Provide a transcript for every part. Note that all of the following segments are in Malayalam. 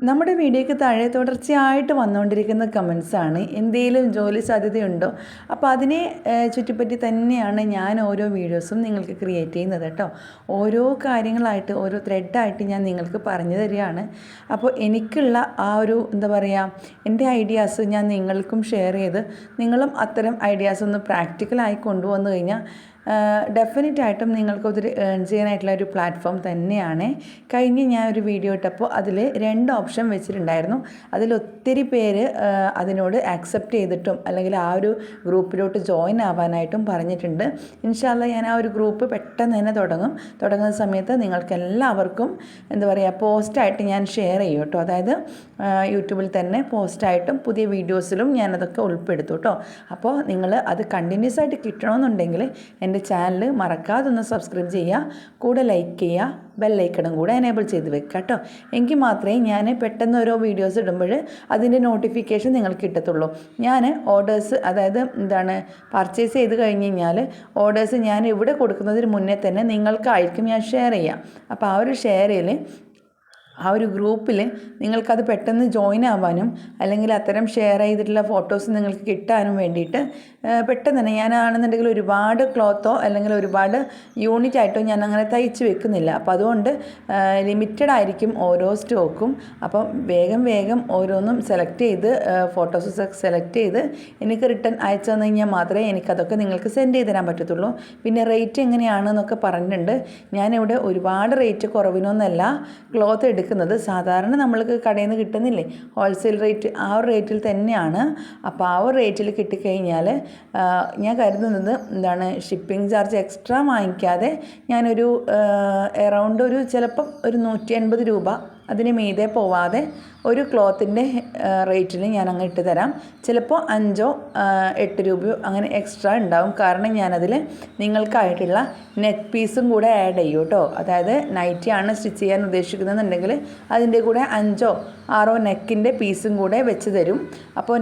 നമ്മുടെ വീഡിയോയ്ക്ക് താഴെ തുടർച്ചയായിട്ട് വന്നുകൊണ്ടിരിക്കുന്ന കമൻസാണ് എന്തെങ്കിലും ജോലി സാധ്യതയുണ്ടോ? അപ്പോൾ അതിനെ ചുറ്റിപ്പറ്റി തന്നെയാണ് ഞാൻ ഓരോ വീഡിയോസും നിങ്ങൾക്ക് ക്രിയേറ്റ് ചെയ്യുന്നത് കേട്ടോ. ഓരോ കാര്യങ്ങളായിട്ട് ഓരോ ത്രെഡായിട്ട് ഞാൻ നിങ്ങൾക്ക് പറഞ്ഞു തരികയാണ്. അപ്പോൾ എനിക്കുള്ള ആ ഒരു എന്താ പറയുക എന്റെ ഐഡിയാസ് ഞാൻ നിങ്ങൾക്കും ഷെയർ ചെയ്ത് നിങ്ങളും അത്തരം ഐഡിയാസ് ഒന്ന് പ്രാക്ടിക്കലായി കൊണ്ടുവന്നു കഴിഞ്ഞാൽ ഡെഫിനറ്റ് ആയിട്ടും നിങ്ങൾക്ക് ഒത്തിരി ഏൺ ചെയ്യാനായിട്ടുള്ള ഒരു പ്ലാറ്റ്ഫോം തന്നെയാണ്. കഴിഞ്ഞ് ഞാൻ ഒരു വീഡിയോ ഇട്ടപ്പോൾ അതിൽ രണ്ട് ഓപ്ഷൻ വെച്ചിട്ടുണ്ടായിരുന്നു. അതിൽ ഒത്തിരി പേര് അതിനോട് ആക്സെപ്റ്റ് ചെയ്തിട്ടും അല്ലെങ്കിൽ ആ ഒരു ഗ്രൂപ്പിലോട്ട് ജോയിൻ ആവാനായിട്ടും പറഞ്ഞിട്ടുണ്ട്. ഇൻഷാല്ല ഞാൻ ആ ഒരു ഗ്രൂപ്പ് പെട്ടെന്ന് തന്നെ തുടങ്ങും. തുടങ്ങുന്ന സമയത്ത് നിങ്ങൾക്ക് എല്ലാവർക്കും എന്താ പറയുക പോസ്റ്റായിട്ട് ഞാൻ ഷെയർ ചെയ്യും കേട്ടോ. അതായത് യൂട്യൂബിൽ തന്നെ പോസ്റ്റായിട്ടും പുതിയ വീഡിയോസിലും ഞാനതൊക്കെ ഉൾപ്പെടുത്തും കേട്ടോ. അപ്പോൾ നിങ്ങൾ അത് കണ്ടിന്യൂസ് ആയിട്ട് കിട്ടണമെന്നുണ്ടെങ്കിൽ എന്റെ ചാനൽ മറക്കാതെ ഒന്ന് സബ്സ്ക്രൈബ് ചെയ്യുക കൂടെ ലൈക്ക് ചെയ്യുക ബെല്ലൈക്കണും കൂടെ എനേബിൾ ചെയ്ത് വെക്കുക കേട്ടോ. എങ്കിൽ മാത്രമേ ഞാൻ പെട്ടെന്ന് ഓരോ വീഡിയോസ് ഇടുമ്പോൾ അതിന്റെ നോട്ടിഫിക്കേഷൻ നിങ്ങൾക്ക് കിട്ടത്തുള്ളൂ. ഞാൻ ഓർഡേഴ്സ് അതായത് എന്താണ് പർച്ചേസ് ചെയ്ത് കഴിഞ്ഞ് കഴിഞ്ഞാൽ ഓർഡേഴ്സ് ഞാൻ ഇവിടെ കൊടുക്കുന്നതിന് മുന്നേ തന്നെ നിങ്ങൾക്കായിരിക്കും ഞാൻ ഷെയർ ചെയ്യാം. അപ്പോൾ ആ ഒരു ചെയ്യൽ ആ ഒരു ഗ്രൂപ്പിൽ നിങ്ങൾക്കത് പെട്ടെന്ന് ജോയിൻ ആവാനും അല്ലെങ്കിൽ അത്തരം ഷെയർ ചെയ്തിട്ടുള്ള ഫോട്ടോസ് നിങ്ങൾക്ക് കിട്ടാനും വേണ്ടിയിട്ട് പെട്ടെന്ന് തന്നെ ഞാനാണെന്നുണ്ടെങ്കിൽ ഒരുപാട് ക്ലോത്തോ അല്ലെങ്കിൽ ഒരുപാട് യൂണിറ്റ് ആയിട്ടോ ഞാൻ അങ്ങനെ തയ്ച്ച് വെക്കുന്നില്ല. അപ്പോൾ അതുകൊണ്ട് ലിമിറ്റഡ് ആയിരിക്കും ഓരോ സ്റ്റോക്കും അപ്പം വേഗം വേഗം ഓരോന്നും സെലക്ട് ചെയ്ത് ഫോട്ടോസ് സെലക്ട് ചെയ്ത് എനിക്ക് റിട്ടേൺ അയച്ചു തന്നു കഴിഞ്ഞാൽ മാത്രമേ എനിക്കതൊക്കെ നിങ്ങൾക്ക് സെൻഡ് ചെയ്ത് തരാൻ പറ്റത്തുള്ളൂ. പിന്നെ റേറ്റ് എങ്ങനെയാണെന്നൊക്കെ പറഞ്ഞിട്ടുണ്ട്. ഞാനിവിടെ ഒരുപാട് റേറ്റ് കുറവിനൊന്നല്ല ക്ലോത്ത് എടുക്കുന്നത് സാധാരണ നമ്മൾക്ക് കടയിൽ നിന്ന് കിട്ടുന്നില്ലേ? ഹോൾസെയിൽ റേറ്റ് ആ ഒരു റേറ്റിൽ തന്നെയാണ്. അപ്പോൾ ആ ഒരു റേറ്റിൽ കിട്ടിക്കഴിഞ്ഞാൽ ഞാൻ കരുതുന്നത് എന്താണ് ഷിപ്പിംഗ് ചാർജ് എക്സ്ട്രാ വാങ്ങിക്കാതെ ഞാനൊരു എറൗണ്ട് ഒരു ചിലപ്പം ഒരു നൂറ്റി അൻപത് രൂപ അതിന് മീതെ പോവാതെ ഒരു ക്ലോത്തിന്റെ റേറ്റിൽ ഞാൻ അങ്ങ് ഇട്ട് തരാം. ചിലപ്പോൾ അഞ്ചോ എട്ട് രൂപയോ അങ്ങനെ എക്സ്ട്രാ ഉണ്ടാവും. കാരണം ഞാനതിൽ നിങ്ങൾക്കായിട്ടുള്ള നെക്ക് പീസും കൂടെ ആഡ് ചെയ്യും കേട്ടോ അതായത് നൈറ്റിയാണ് സ്റ്റിച്ച് ചെയ്യാൻ ഉദ്ദേശിക്കുന്നതെന്നുണ്ടെങ്കിൽ അതിന്റെ കൂടെ അഞ്ചോ ആറോ നെക്കിന്റെ പീസും കൂടെ വെച്ച് തരും. അപ്പോൾ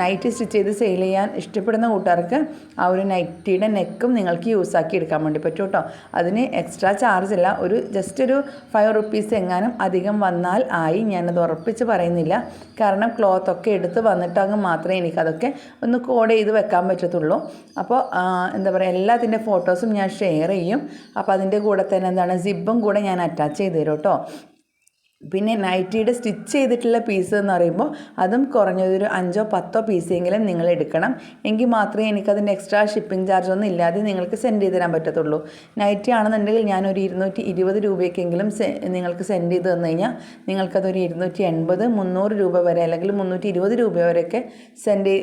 നൈറ്റ് സ്റ്റിച്ച് ചെയ്ത് സെയിൽ ചെയ്യാൻ ഇഷ്ടപ്പെടുന്ന കൂട്ടുകാർക്ക് ആ ഒരു നൈറ്റിയുടെ നെക്കും നിങ്ങൾക്ക് യൂസാക്കി എടുക്കാൻ വേണ്ടി പറ്റും കേട്ടോ അതിന് എക്സ്ട്രാ ചാർജ് ഇല്ല ഒരു ജസ്റ്റ് ഒരു ഫൈവ് റുപ്പീസ് എങ്ങാനും അധികം വന്നാൽ ആയി ഞാനത് ഉറപ്പിച്ച് പറയുന്നില്ല. കാരണം ക്ലോത്ത് ഒക്കെ എടുത്ത് വന്നിട്ടങ്ങ് മാത്രമേ എനിക്കതൊക്കെ ഒന്ന് കോഡ് ചെയ്ത് വെക്കാൻ പറ്റത്തുള്ളൂ. അപ്പോൾ എന്താ പറയുക എല്ലാത്തിന്റെ ഫോട്ടോസും ഞാൻ ഷെയർ ചെയ്യും. അപ്പോൾ അതിന്റെ കൂടെ തന്നെ എന്താണ് സിബും കൂടെ ഞാൻ അറ്റാച്ച് ചെയ്ത് തരും കേട്ടോ. പിന്നെ നൈറ്റിയുടെ സ്റ്റിച്ച് ചെയ്തിട്ടുള്ള പീസ് എന്ന് പറയുമ്പോൾ അതും കുറഞ്ഞതൊരു അഞ്ചോ പത്തോ പീസെങ്കിലും നിങ്ങൾ എടുക്കണം. എങ്കിൽ മാത്രമേ എനിക്കതിന്റെ എക്സ്ട്രാ ഷിപ്പിംഗ് ചാർജ് ഒന്നും ഇല്ലാതെ നിങ്ങൾക്ക് സെൻഡ് ചെയ്ത് തരാൻ പറ്റത്തുള്ളൂ. നൈറ്റി ആണെന്നുണ്ടെങ്കിൽ ഞാനൊരു ഇരുന്നൂറ്റി ഇരുപത് രൂപയ്ക്കെങ്കിലും നിങ്ങൾക്ക് സെൻഡ് ചെയ്ത് തന്നു കഴിഞ്ഞാൽ നിങ്ങൾക്കതൊരു ഇരുന്നൂറ്റി എൺപത് മുന്നൂറ് രൂപ വരെ അല്ലെങ്കിൽ മുന്നൂറ്റി ഇരുപത് രൂപ വരെയൊക്കെ സെൻഡ്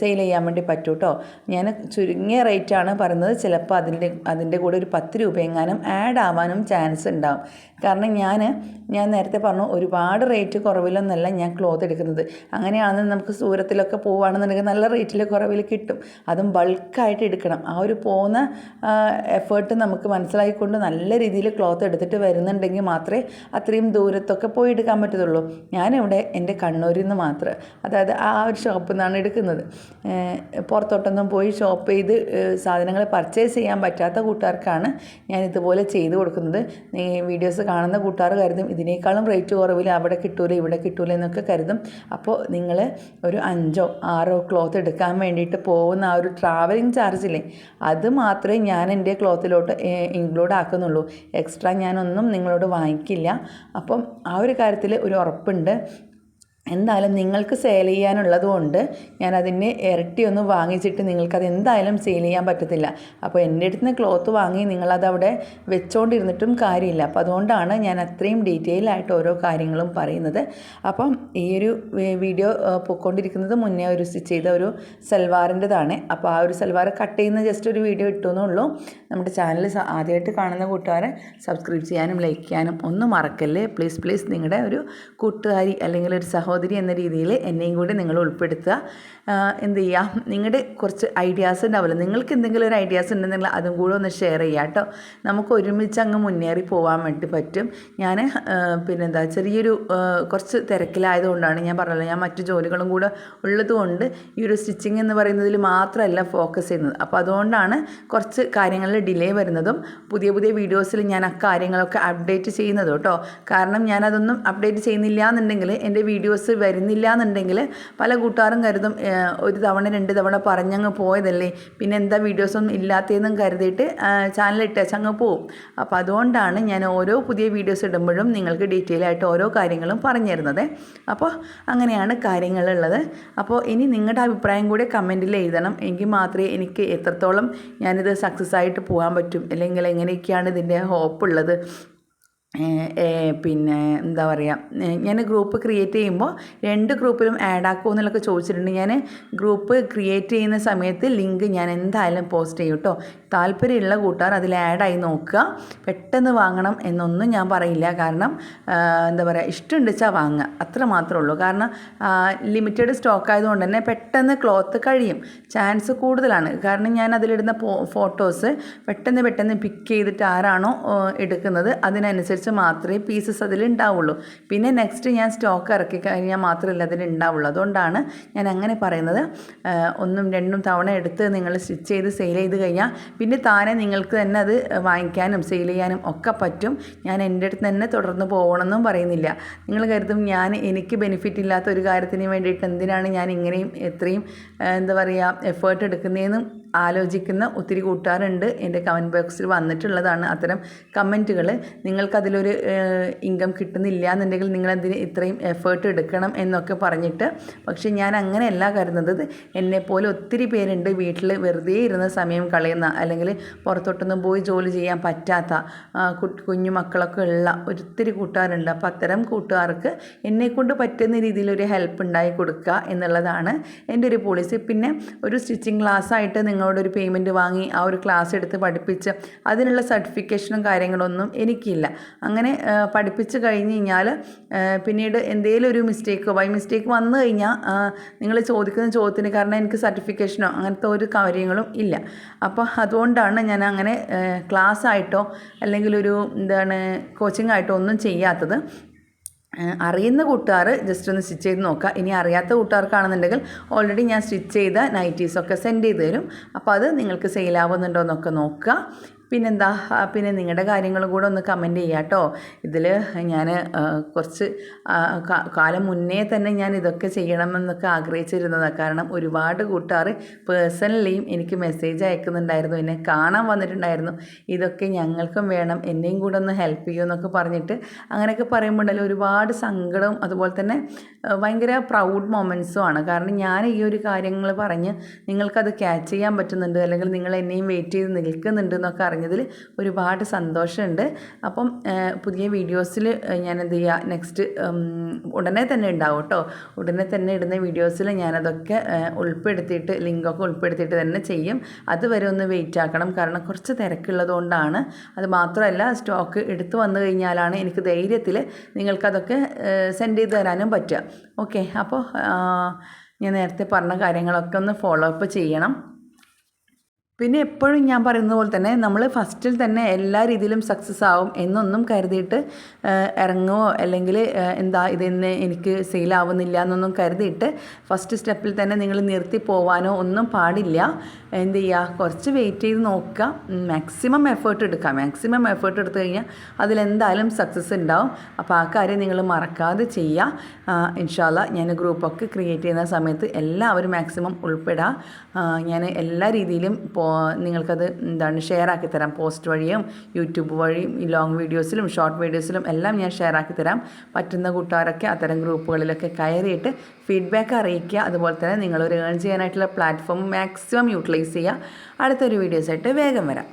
സെയിൽ ചെയ്യാൻ വേണ്ടി പറ്റും കേട്ടോ ഞാൻ ചുരുങ്ങിയ റേറ്റാണ് പറയുന്നത്. ചിലപ്പോൾ അതിന്റെ അതിന്റെ കൂടെ ഒരു പത്ത് രൂപ എങ്ങാനും ആഡ് ആവാനും ചാൻസ് ഉണ്ടാവും. കാരണം ഞാൻ ഞാൻ നേരത്തെ പറഞ്ഞു ഒരുപാട് റേറ്റ് കുറവിലൊന്നല്ല ഞാൻ ക്ലോത്ത് എടുക്കുന്നത്. അങ്ങനെയാണെന്ന് നമുക്ക് സൂരത്തിലൊക്കെ പോവുകയാണെന്നുണ്ടെങ്കിൽ നല്ല റേറ്റിൽ കുറവിൽ കിട്ടും. അതും ബൾക്കായിട്ട് എടുക്കണം. ആ ഒരു പോകുന്ന എഫേർട്ട് നമുക്ക് മനസ്സിലാക്കിക്കൊണ്ട് നല്ല രീതിയിൽ ക്ലോത്ത് എടുത്തിട്ട് വരുന്നുണ്ടെങ്കിൽ മാത്രമേ അത്രയും ദൂരത്തൊക്കെ പോയി എടുക്കാൻ പറ്റത്തുള്ളൂ. ഞാനിവിടെ എന്റെ കണ്ണൂരിൽ നിന്ന് മാത്രം അതായത് ആ ഒരു ഷോപ്പിൽ നിന്നാണ് എടുക്കുന്നത്. പുറത്തോട്ടൊന്നും പോയി ഷോപ്പ് ചെയ്ത് സാധനങ്ങൾ പർച്ചേസ് ചെയ്യാൻ പറ്റാത്ത കൂട്ടുകാർക്കാണ് ഞാൻ ഇതുപോലെ ചെയ്തു കൊടുക്കുന്നത്. വീഡിയോസ് കാണുന്ന കൂട്ടുകാർ കരുതും ഇതിനേക്കാളും റേറ്റ് കുറവിൽ അവിടെ കിട്ടൂല ഇവിടെ കിട്ടൂല എന്നൊക്കെ കരുതും. അപ്പോൾ നിങ്ങൾ ഒരു അഞ്ചോ ആറോ ക്ലോത്ത് എടുക്കാൻ വേണ്ടിയിട്ട് പോകുന്ന ആ ഒരു ട്രാവലിംഗ് ചാർജില്ലേ അത് മാത്രമേ ഞാൻ എന്റെ ക്ലോത്തിലോട്ട് ഇൻക്ലൂഡ് ആക്കുന്നുള്ളൂ. എക്സ്ട്രാ ഞാനൊന്നും നിങ്ങളോട് വാങ്ങിക്കില്ല. അപ്പം ആ ഒരു കാര്യത്തിൽ ഒരു ഉറപ്പുണ്ട്. എന്തായാലും നിങ്ങൾക്ക് സെയിൽ ചെയ്യാനുള്ളത് കൊണ്ട് ഞാൻ അതിന്റെ ഇരട്ടി ഒന്ന് വാങ്ങിച്ചിട്ട് നിങ്ങൾക്കത് എന്തായാലും സെയിൽ ചെയ്യാൻ പറ്റത്തില്ല. അപ്പോൾ എന്റെ അടുത്ത് നിന്ന് ക്ലോത്ത് വാങ്ങി നിങ്ങളതവിടെ വെച്ചുകൊണ്ടിരുന്നിട്ടും കാര്യമില്ല. അപ്പോൾ അതുകൊണ്ടാണ് ഞാൻ അത്രയും ഡീറ്റെയിൽ ആയിട്ട് ഓരോ കാര്യങ്ങളും പറയുന്നത്. അപ്പം ഈ ഒരു വീഡിയോ പൊയ്ക്കൊണ്ടിരിക്കുന്നത് മുന്നേ ഒരു സ്റ്റിച്ച് ചെയ്ത ഒരു സൽവാറിന്റെതാണ്. അപ്പോൾ ആ ഒരു സൽവാർ കട്ട് ചെയ്യുന്ന ജസ്റ്റ് ഒരു വീഡിയോ ഇട്ടുന്നുള്ളൂ. നമ്മുടെ ചാനൽ ആദ്യമായിട്ട് കാണുന്ന കൂട്ടുകാരെ സബ്സ്ക്രൈബ് ചെയ്യാനും ലൈക്ക് ചെയ്യാനും ഒന്നും മറക്കല്ലേ? പ്ലീസ് പ്ലീസ് നിങ്ങളുടെ ഒരു കൂട്ടുകാരി അല്ലെങ്കിൽ ഒരു സഹോദരി സഹോദരി എന്ന രീതിയിൽ എന്നെയും കൂടി നിങ്ങൾ ഉൾപ്പെടുത്തുക. എന്ത് ചെയ്യുക നിങ്ങളുടെ കുറച്ച് ഐഡിയാസ് ഉണ്ടാവില്ല. നിങ്ങൾക്ക് എന്തെങ്കിലും ഒരു ഐഡിയാസ് ഉണ്ടെന്നുള്ള അതും കൂടെ ഒന്ന് ഷെയർ ചെയ്യാം കേട്ടോ നമുക്ക് ഒരുമിച്ച് അങ്ങ് മുന്നേറി പോകാൻ വേണ്ടി പറ്റും. ഞാൻ പിന്നെന്താ ചെറിയൊരു കുറച്ച് തിരക്കിലായതുകൊണ്ടാണ് ഞാൻ പറഞ്ഞത്. ഞാൻ മറ്റു ജോലികളും കൂടെ ഉള്ളതുകൊണ്ട് ഈ ഒരു സ്റ്റിച്ചിങ് എന്ന് പറയുന്നതിൽ മാത്രമല്ല ഫോക്കസ് ചെയ്യുന്നത്. അപ്പോൾ അതുകൊണ്ടാണ് കുറച്ച് കാര്യങ്ങളിൽ ഡിലേ വരുന്നതും പുതിയ പുതിയ വീഡിയോസിൽ ഞാൻ ആ കാര്യങ്ങളൊക്കെ അപ്ഡേറ്റ് ചെയ്യുന്നത് കേട്ടോ കാരണം ഞാനതൊന്നും അപ്ഡേറ്റ് ചെയ്യുന്നില്ല എന്നുണ്ടെങ്കിൽ എന്റെ വീഡിയോസ് വരുന്നില്ല എന്നുണ്ടെങ്കിൽ പല കൂട്ടുകാരും കരുതും "ഏ, ഒരു തവണ രണ്ട് തവണ പറഞ്ഞങ്ങ് പോയതല്ലേ? പിന്നെ എന്താ വീഡിയോസൊന്നും ഇല്ലാത്തതെന്നും കരുതിയിട്ട് ചാനൽ ഇട്ടേച്ച് അങ്ങ് പോവും. അപ്പോൾ അതുകൊണ്ടാണ് ഞാൻ ഓരോ പുതിയ വീഡിയോസ് ഇടുമ്പോഴും നിങ്ങൾക്ക് ഡീറ്റെയിൽ ആയിട്ട് ഓരോ കാര്യങ്ങളും പറഞ്ഞു തരുന്നത്. അപ്പോൾ അങ്ങനെയാണ് കാര്യങ്ങളുള്ളത്. അപ്പോൾ ഇനി നിങ്ങളുടെ അഭിപ്രായം കൂടെ കമന്റിൽ എഴുതണം. എങ്കിൽ മാത്രമേ എനിക്ക് എത്രത്തോളം ഞാനിത് സക്സസ് ആയിട്ട് പോകാൻ പറ്റും. അല്ലെങ്കിൽ എങ്ങനെയൊക്കെയാണ് ഇതിന്റെ ഹോപ്പ് ഉള്ളത്. പിന്നെ എന്താ പറയുക ഞാൻ ഗ്രൂപ്പ് ക്രിയേറ്റ് ചെയ്യുമ്പോൾ രണ്ട് ഗ്രൂപ്പിലും ആഡ് ആക്കുമോ എന്നുള്ളതൊക്കെ ചോദിച്ചിട്ടുണ്ട്. ഞാൻ ഗ്രൂപ്പ് ക്രിയേറ്റ് ചെയ്യുന്ന സമയത്ത് ലിങ്ക് ഞാൻ എന്തായാലും പോസ്റ്റ് ചെയ്യും കേട്ടോ താല്പര്യമുള്ള കൂട്ടുകാർ അതിൽ ആഡായി നോക്കുക. പെട്ടെന്ന് വാങ്ങണം എന്നൊന്നും ഞാൻ പറയില്ല. കാരണം എന്താ പറയുക ഇഷ്ടമുണ്ട് വെച്ചാൽ വാങ്ങുക. അത്ര മാത്രമേ ഉള്ളൂ. കാരണം ലിമിറ്റഡ് സ്റ്റോക്ക് ആയതുകൊണ്ട് തന്നെ പെട്ടെന്ന് ക്ലോത്ത് കഴിയും. ചാൻസ് കൂടുതലാണ്. കാരണം ഞാൻ അതിലിടുന്ന ഫോട്ടോസ് പെട്ടെന്ന് പെട്ടെന്ന് പിക്ക് ചെയ്തിട്ട് ആരാണോ എടുക്കുന്നത് അതിനനുസരിച്ച് മാത്രമേ പീസസ് അതിൽ ഉണ്ടാവുള്ളൂ പിന്നെ നെക്സ്റ്റ് ഞാൻ സ്റ്റോക്ക് ഇറക്കി കഴിഞ്ഞാൽ മാത്രമല്ല അതിൽ ഉണ്ടാവുള്ളൂ അതുകൊണ്ടാണ് ഞാൻ അങ്ങനെ പറയുന്നത്. ഒന്നും രണ്ടും തവണ എടുത്ത് നിങ്ങൾ സ്റ്റിച്ച് ചെയ്ത് സെയിൽ ചെയ്ത് കഴിഞ്ഞാൽ പിന്നെ താനെ നിങ്ങൾക്ക് തന്നെ അത് വാങ്ങിക്കാനും സെയിൽ ചെയ്യാനും ഒക്കെ പറ്റും. ഞാൻ എന്റെ അടുത്ത് തന്നെ തുടർന്ന് പോകണമെന്നും പറയുന്നില്ല. നിങ്ങൾ കരുതും ഞാൻ എനിക്ക് ബെനിഫിറ്റ് ഇല്ലാത്ത ഒരു കാര്യത്തിന് വേണ്ടിയിട്ട് എന്തിനാണ് ഞാൻ ഇങ്ങനെയും എത്രയും എന്താ പറയുക എഫേർട്ട് എടുക്കുന്നതെന്നും ആലോചിക്കുന്ന ഒത്തിരി കൂട്ടുകാരുണ്ട്. എന്റെ കമന്റ് ബോക്സിൽ വന്നിട്ടുള്ളതാണ് അത്തരം കമന്റുകൾ. നിങ്ങൾക്കതിലൊരു ഇൻകം കിട്ടുന്നില്ല എന്നുണ്ടെങ്കിൽ നിങ്ങളതിന് ഇത്രയും എഫേർട്ട് എടുക്കണം എന്നൊക്കെ പറഞ്ഞിട്ട്. പക്ഷേ ഞാൻ അങ്ങനെയല്ല കരുതുന്നത്. എന്നെപ്പോലെ ഒത്തിരി പേരുണ്ട് വീട്ടിൽ വെറുതെ ഇരുന്ന സമയം കളയുന്ന അല്ലെങ്കിൽ പുറത്തോട്ടൊന്നും പോയി ജോലി ചെയ്യാൻ പറ്റാത്ത കുഞ്ഞു മക്കളൊക്കെ ഉള്ള ഒത്തിരി കൂട്ടുകാരുണ്ട്. അപ്പോൾ അത്തരം കൂട്ടുകാർക്ക് എന്നെക്കൊണ്ട് പറ്റുന്ന രീതിയിലൊരു ഹെൽപ്പ് ഉണ്ടായി കൊടുക്കുക എന്നുള്ളതാണ് എന്റെ ഒരു പോളിസി പിന്നെ ഒരു സ്റ്റിച്ചിങ് ക്ലാസ് ആയിട്ട് നിങ്ങളോട് ഒരു പേയ്മെന്റ് വാങ്ങി ആ ഒരു ക്ലാസ് എടുത്ത് പഠിപ്പിച്ച് അതിനുള്ള സർട്ടിഫിക്കേഷനും കാര്യങ്ങളൊന്നും എനിക്കില്ല. അങ്ങനെ പഠിപ്പിച്ച് കഴിഞ്ഞ് കഴിഞ്ഞാൽ പിന്നീട് എന്തെങ്കിലും ഒരു മിസ്റ്റേക്ക് ബൈ മിസ്റ്റേക്ക് വന്നു കഴിഞ്ഞാൽ നിങ്ങൾ ചോദിക്കുന്ന ചോദ്യത്തിന് കാരണം എനിക്ക് സർട്ടിഫിക്കേഷനോ അങ്ങനത്തെ ഒരു കാര്യങ്ങളും ഇല്ല. അപ്പോൾ അതുകൊണ്ടാണ് ഞാൻ അങ്ങനെ ക്ലാസ് ആയിട്ടോ അല്ലെങ്കിൽ ഒരു എന്താണ് കോച്ചിങ് ആയിട്ടോ ഒന്നും ചെയ്യാത്തത്. അറിയുന്ന കൂട്ടുകാർ ജസ്റ്റ് ഒന്ന് സ്റ്റിച്ച് ചെയ്ത് നോക്കുക ഇനി അറിയാത്ത കൂട്ടുകാർക്കാണെന്നുണ്ടെങ്കിൽ ഓൾറെഡി ഞാൻ സ്റ്റിച്ച് ചെയ്ത നൈറ്റീസൊക്കെ സെൻഡ് ചെയ്ത് തരും. അപ്പോൾ അത് നിങ്ങൾക്ക് സെയിലാവുന്നുണ്ടോ എന്നൊക്കെ നോക്കുക പിന്നെന്താ? പിന്നെ നിങ്ങളുടെ കാര്യങ്ങളും കൂടെ ഒന്ന് കമന്റ് ചെയ്യുക കേട്ടോ. ഇതിൽ ഞാൻ കുറച്ച് കാലം മുന്നേ തന്നെ ഞാൻ ഇതൊക്കെ ചെയ്യണമെന്നൊക്കെ ആഗ്രഹിച്ചിരുന്നതാണ് കാരണം ഒരുപാട് കൂട്ടുകാർ പേഴ്സണലിയും എനിക്ക് മെസ്സേജ് അയക്കുന്നുണ്ടായിരുന്നു. എന്നെ കാണാൻ വന്നിട്ടുണ്ടായിരുന്നു. ഇതൊക്കെ ഞങ്ങൾക്കും വേണം. എന്നെയും കൂടെ ഒന്ന് ഹെൽപ്പ് ചെയ്യുമെന്നൊക്കെ പറഞ്ഞിട്ട് അങ്ങനെയൊക്കെ പറയുമ്പോൾ ഉണ്ടല്ലോ ഒരുപാട് സങ്കടവും അതുപോലെ തന്നെ ഭയങ്കര പ്രൗഡ് മൊമെൻസും ആണ്. കാരണം ഞാൻ ഈ ഒരു കാര്യങ്ങൾ പറഞ്ഞ് നിങ്ങൾക്കത് ക്യാച്ച് ചെയ്യാൻ പറ്റുന്നുണ്ട്. അല്ലെങ്കിൽ നിങ്ങൾ എന്നെയും വെയിറ്റ് ചെയ്ത് നിൽക്കുന്നുണ്ട് എന്നൊക്കെ അറിഞ്ഞതിൽ ഒരുപാട് സന്തോഷമുണ്ട്. അപ്പം പുതിയ വീഡിയോസിൽ ഞാൻ എന്ത് ചെയ്യുക നെക്സ്റ്റ് ഉടനെ തന്നെ ഉണ്ടാവും കേട്ടോ ഉടനെ തന്നെ ഇടുന്ന വീഡിയോസിൽ ഞാനതൊക്കെ ഉൾപ്പെടുത്തിയിട്ട് ലിങ്കൊക്കെ ഉൾപ്പെടുത്തിയിട്ട് തന്നെ ചെയ്യും. അതുവരെ ഒന്ന് വെയിറ്റ് ആക്കണം. കാരണം കുറച്ച് തിരക്കുള്ളതുകൊണ്ടാണ് അത് മാത്രമല്ല സ്റ്റോക്ക് എടുത്തു വന്നു കഴിഞ്ഞാലാണ് എനിക്ക് ധൈര്യത്തിൽ നിങ്ങൾക്കതൊക്കെ സെൻഡ് ചെയ്ത് തരാനും പറ്റുക. ഓക്കെ അപ്പോൾ ഞാൻ നേരത്തെ പറഞ്ഞ കാര്യങ്ങളൊക്കെ ഒന്ന് ഫോളോ അപ്പ് ചെയ്യണം. പിന്നെ എപ്പോഴും ഞാൻ പറയുന്നത് പോലെ തന്നെ നമ്മൾ ഫസ്റ്റിൽ തന്നെ എല്ലാ രീതിയിലും സക്സസ് ആവും എന്നൊന്നും കരുതിയിട്ട് ഇറങ്ങുമോ അല്ലെങ്കിൽ എന്താ ഇതെന്ന് എനിക്ക് സെയിലാവുന്നില്ല എന്നൊന്നും കരുതിയിട്ട് ഫസ്റ്റ് സ്റ്റെപ്പിൽ തന്നെ നിങ്ങൾ നിർത്തി പോവാനോ ഒന്നും പാടില്ല. എന്ത് ചെയ്യുക കുറച്ച് വെയിറ്റ് ചെയ്ത് നോക്കുക. മാക്സിമം എഫേർട്ട് എടുക്കുക. മാക്സിമം എഫേർട്ട് എടുത്തു കഴിഞ്ഞാൽ അതിലെന്തായാലും സക്സസ് ഉണ്ടാവും. അപ്പോൾ ആ കാര്യം നിങ്ങൾ മറക്കാതെ ചെയ്യുക. ഇൻഷാല്ല ഞാൻ ഗ്രൂപ്പൊക്കെ ക്രിയേറ്റ് ചെയ്യുന്ന സമയത്ത് എല്ലാവരും മാക്സിമം ഉൾപ്പെടുക ഞാൻ എല്ലാ രീതിയിലും പോ നിങ്ങൾക്കത് എന്താണ് ഷെയർ ആക്കി തരാം. പോസ്റ്റ് വഴിയും യൂട്യൂബ് വഴിയും ഈ ലോങ് വീഡിയോസിലും ഷോർട്ട് വീഡിയോസിലും എല്ലാം ഞാൻ ഷെയർ ആക്കി തരാം. പറ്റുന്ന കൂട്ടുകാരൊക്കെ അത്തരം ഗ്രൂപ്പുകളിലൊക്കെ കയറിയിട്ട് ഫീഡ്ബാക്ക് അറിയിക്കുക. അതുപോലെ തന്നെ നിങ്ങൾ ഒരു ഏൺ ചെയ്യാനായിട്ടുള്ള പ്ലാറ്റ്ഫോം മാക്സിമം യൂട്ടിലൈസ് ചെയ്യുക. അടുത്തൊരു വീഡിയോസായിട്ട് വേഗം വരാം.